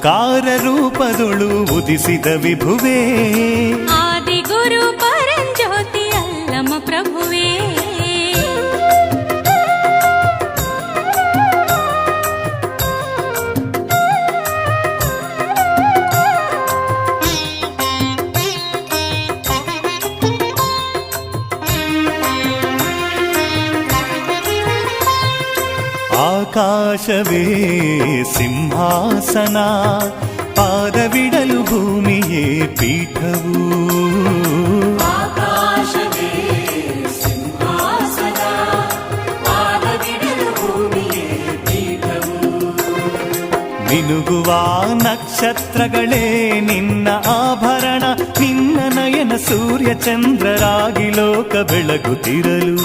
ಓಂಕಾರ ರೂಪದೊಳು ಉದಿಸಿದ ವಿಭುವೇ. ಆಕಾಶವೇ ಸಿಂಹಾಸನ ಪಾದವಿಡಲು ಭೂಮಿಯೇ ಪೀಠವು ಮಿನುಗುವ ನಕ್ಷತ್ರಗಳೇ ನಿನ್ನ ಆಭರಣ ನಿನ್ನ ನಯನ ಸೂರ್ಯ ಚಂದ್ರರಾಗಿ ಲೋಕ ಬೆಳಗುತ್ತಿರಲು